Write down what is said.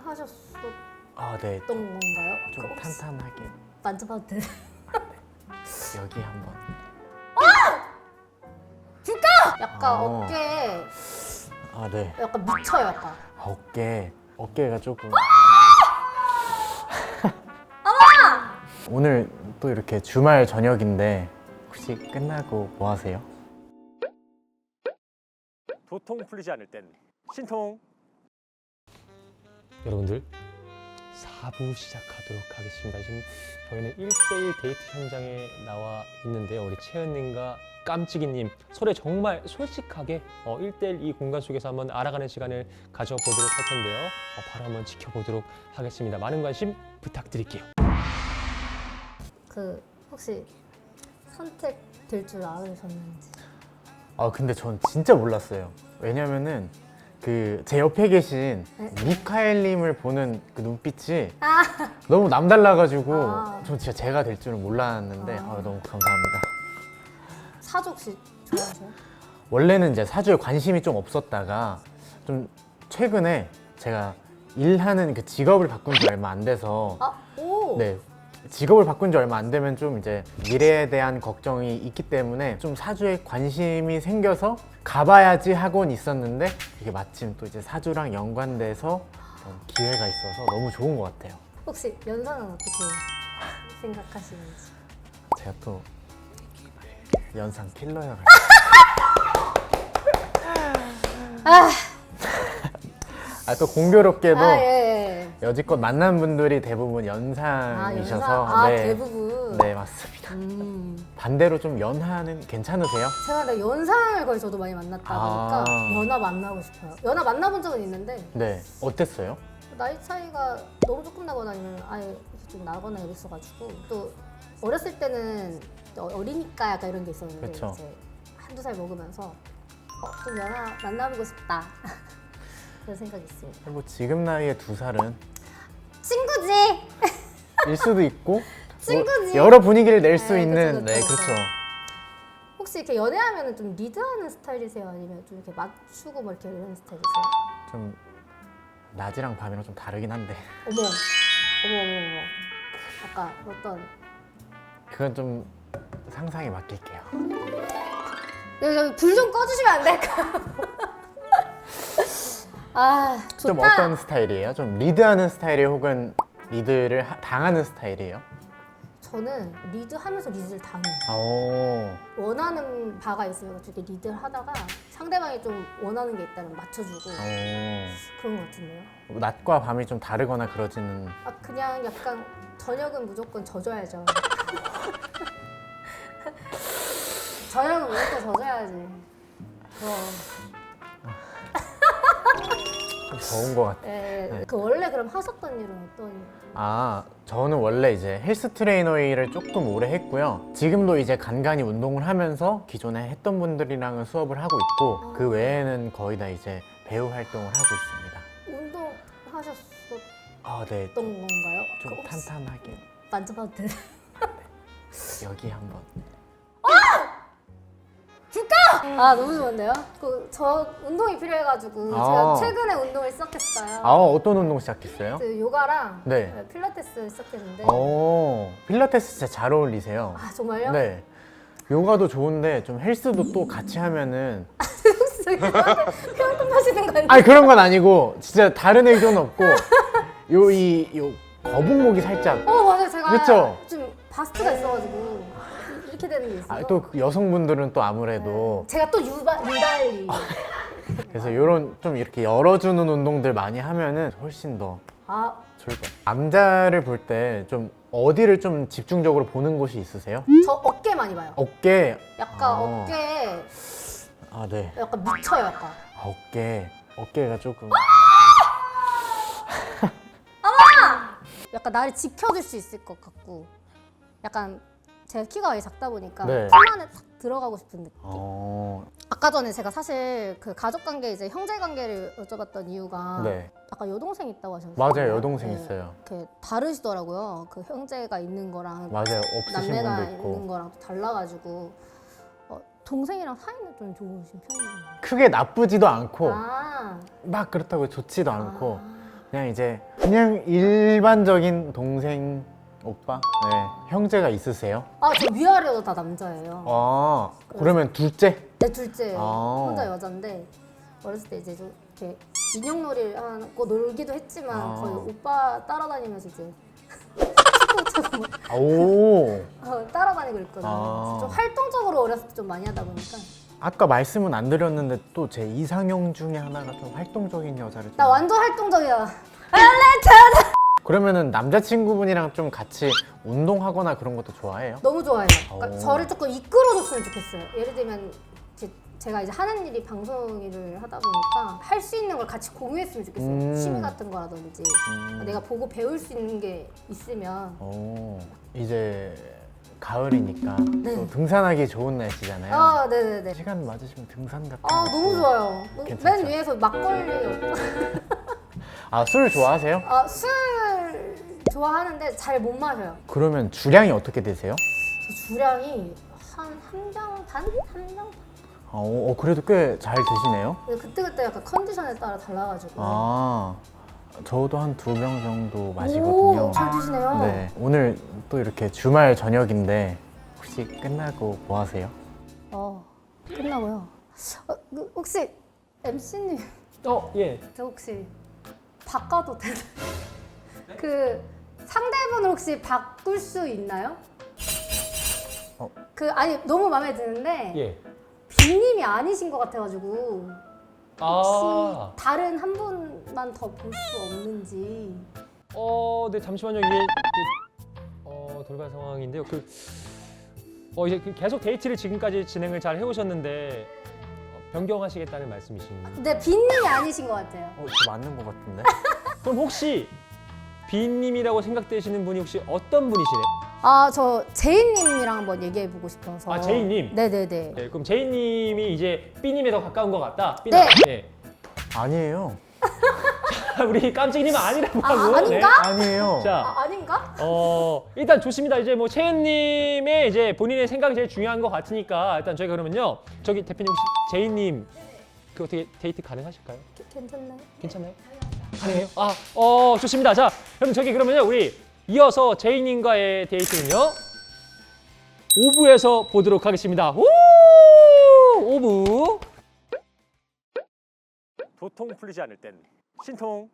하셨었던 아, 네. 좀, 건가요? 좀그 혹시 탄탄하게 만져봐도 돼? 여기 한번. 약간 어. 어깨 아, 네. 약간 미쳐요 약간 아, 어깨 어깨가 조금. 오늘 또 이렇게 주말 저녁인데 혹시 끝나고 뭐 하세요? 도통 풀리지 않을 땐 신통 여러분들 4부 시작하도록 하겠습니다. 지금 저희는 1대1 데이트 현장에 나와 있는데요. 우리 채은님과 깜찍이님 서로 정말 솔직하게 어, 1대1 이 공간 속에서 한번 알아가는 시간을 가져보도록 할 텐데요. 어, 바로 한번 지켜보도록 하겠습니다. 많은 관심 부탁드릴게요. 그 혹시 선택될 줄 알으셨는지 아 근데 전 진짜 몰랐어요. 왜냐면은 그 제 옆에 계신 네. 미카엘님을 보는 그 눈빛이 아 너무 남달라가지고 아. 전 진짜 제가 될 줄은 몰랐는데 아. 아, 너무 감사합니다. 사주 혹시 좋아하세요? 원래는 이제 사주에 관심이 좀 없었다가 좀 최근에 제가 일하는 그 직업을 바꾼 지 얼마 안 돼서 아 오! 네 직업을 바꾼 지 얼마 안 되면 좀 이제 미래에 대한 걱정이 있기 때문에 좀 사주에 관심이 생겨서 가봐야지 하곤 있었는데 이게 마침 또 이제 사주랑 연관돼서 그런 기회가 있어서 너무 좋은 것 같아요. 혹시 연상은 어떻게 생각하시는지 제가 또 연상 킬러여가지고 아, 아, 또 공교롭게도 아 예, 예. 여지껏 만난 분들이 대부분 아 연상이셔서 연상 아 네, 대부분 네 맞습니다. 음. 반대로 좀 연하는 괜찮으세요? 제가 근데 연상을 거의 저도 많이 만났다 보니까 아. 연하 만나고 싶어요 연하 만나본 적은 있는데 네 어땠어요? 나이 차이가 너무 조금 나거나 아니면 아예 좀 나거나 이랬어가지고 또 어렸을 때는 어- 어리니까 약간 이런 게 있었는데 그쵸. 이제 한두 살 먹으면서 어, 좀 연하 만나보고 싶다 그런 생각이 있습니다 뭐 지금 나이에 두 살은 친구지 일 수도 있고 친구지. 뭐 여러 분위기를 낼 수 네, 있는 그쵸, 네 그쵸, 그렇죠. 혹시 이렇게 연애하면 좀 리드하는 스타일이세요 아니면 좀 이렇게 맞추고 뭐 이렇게 이런 스타일이세요? 좀 낮이랑 밤이랑 좀 다르긴 한데 어머 어머 어머 어머 아까 어떤 그건 좀 상상에 맡길게요. 여기 불좀 꺼주시면 안 될까요? 아 좋다. 좀 어떤 스타일이에요? 좀 리드하는 스타일이에요? 혹은 리드를 하- 당하는 스타일이에요? 저는 리드하면서 리드를 당해요. 오, 원하는 바가 있으면 이렇게 리드를 하다가 상대방이 좀 원하는 게 있다면 맞춰주고 오. 그런 것 같은데요. 낮과 밤이 좀 다르거나 그러지는 아 그냥 약간 저녁은 무조건 져줘야죠. 저녁은 무조건 져줘야지. 어, 좀 더운 것 같아요. 예, 네. 그 원래 그럼 하셨던 일은 어떤? 아, 저는 원래 이제 헬스 트레이너 일을 조금 오래 했고요. 지금도 이제 간간히 운동을 하면서 기존에 했던 분들이랑은 수업을 하고 있고 그 외에는 거의 다 이제 배우 활동을 하고 있습니다. 운동 하셨었던 아, 네. 건가요? 좀그 혹시 탄탄하게 만져봐도 돼? 여기 한번. 아 너무 좋은데요? 그 저 운동이 필요해가지고 아. 제가 최근에 운동을 시작했어요. 아, 어떤 운동 시작했어요? 그 요가랑 네. 네, 필라테스 시작했는데 오, 필라테스 진짜 잘 어울리세요. 아 정말요? 네. 요가도 좋은데 좀 헬스도 또 같이 하면은 저한테 표현금 하시는 거 아니에요? 아니 그런 건 아니고 진짜 다른 의도는 없고 요 이 요 거북목이 살짝 어 맞아요 제가 그쵸? 좀 바스트가 있어가지고 이렇게 되는 게 있어서 아, 또그 여성분들은 또 아무래도 제가 또 유바, 유달리 그래서 요런 좀 이렇게 열어주는 운동들 많이 하면은 훨씬 더 아 좋을 것 같아요. 남자를 볼 때 좀 어디를 좀 집중적으로 보는 곳이 있으세요? 저 어깨 많이 봐요 어깨. 약간 아. 어깨 아 네. 약간 미쳐요 약간 아, 어깨. 어깨가 조금. 약간 나를 지켜줄 수 있을 것 같고 약간 제가 키가 많이 작다 보니까 네. 품 안에 탁 들어가고 싶은 느낌 어. 아까 전에 제가 사실 그 가족 관계 이제 형제 관계를 여쭤봤던 이유가 네. 아까 여동생 있다고 하셨어요. 맞아요. 여동생 있어요. 이렇게 다르시더라고요. 그 형제가 있는 거랑 맞아요. 없으신 남매가 분도 있는 있고. 거랑 또 달라가지고 어, 동생이랑 사이는 좀 좋으신 편이에요. 크게 나쁘지도 않고 아, 막 그렇다고 좋지도 않고 아. 그냥 이제 그냥 일반적인 동생 오빠, 네, 형제가 있으세요? 아 저 위아래도 다 남자예요. 아 그러면 둘째? 내 둘째 아. 혼자 여잔데 어렸을 때 이제 좀 이렇게 인형놀이를 하고 놀기도 했지만 아. 거의 오빠 따라다니면서 이제 축구 차고 오 어, 따라다니고 있거든요. 아. 좀 활동적으로 어렸을 때 좀 많이 하다 보니까 아까 말씀은 안 드렸는데 또 제 이상형 중에 하나가 좀 활동적인 여자를 좀 나 완전 활동적이야. 그러면은 남자친구분이랑 좀 같이 운동하거나 그런 것도 좋아해요? 너무 좋아해요. 그러니까 오. 저를 조금 이끌어줬으면 좋겠어요. 예를 들면 제- 제가 이제 하는 일이 방송 일을 하다 보니까 할 수 있는 걸 같이 공유했으면 좋겠어요. 음. 취미 같은 거라든지 음. 내가 보고 배울 수 있는 게 있으면 오 이제 가을이니까 네. 또 등산하기 좋은 날씨잖아요. 아 네네네. 시간 맞으시면 등산 같은 아 거. 너무 좋아요. 괜찮죠? 맨 위에서 막걸리 아 술 좋아하세요? 아, 술 좋아하는데 잘 못 마셔요. 그러면 주량이 어떻게 되세요? 저 주량이 한 한 병 반? 한 병? 어, 어, 그래도 꽤 잘 드시네요. 근데 그때그때 약간 컨디션에 따라 달라가지고. 아, 저도 한 두 병 정도 마시거든요. 오, 잘 드시네요. 네, 오늘 또 이렇게 주말 저녁인데 혹시 끝나고 뭐 하세요? 어, 끝나고요. 어, 그 혹시 MC님, 어, 예. 저 혹시 바꿔도 되나요? 그 상대분을 혹시 바꿀 수 있나요? 어. 그 아니 너무 마음에 드는데 예. 빈님이 아니신 것 같아가지고 혹시 아. 다른 한 분만 더 볼 수 없는지 어, 네 잠시만요. 이게 이게, 어, 돌발 상황인데요. 그 어, 이제 그 계속 데이트를 지금까지 진행을 잘 해오셨는데 어, 변경하시겠다는 말씀이신. 근데 빈님이 아니신 것 같아요. 어, 저 맞는 것 같은데? 그럼 혹시 빈님이라고 생각되시는 분이 혹시 어떤 분이시나요? 아 저 제이님이랑 한번 얘기해보고 싶어서 아, 제이님? 네네네 네, 그럼 제이님이 이제 B님에 더 가까운 것 같다. B님. 네. 네. 아니에요. 우리 깜찍이님은 아니라고 아, 하고. 아닌가? 아니에요. 자, 아, 아닌가? 어 일단 좋습니다. 이제 뭐 채연님의 이제 본인의 생각이 제일 중요한 것 같으니까 일단 저희가 그러면요. 저기 대표님 혹시 제이님 그 어떻게 데이트 가능하실까요? 게- 괜찮나요? 괜찮나요? 가능해요? 아, 어 좋습니다. 자, 그럼 저기 그러면요 우리 이어서 제이님과의 데이트는요 5부에서 보도록 하겠습니다. 오, 5부. 도통 풀리지 않을 땐 신통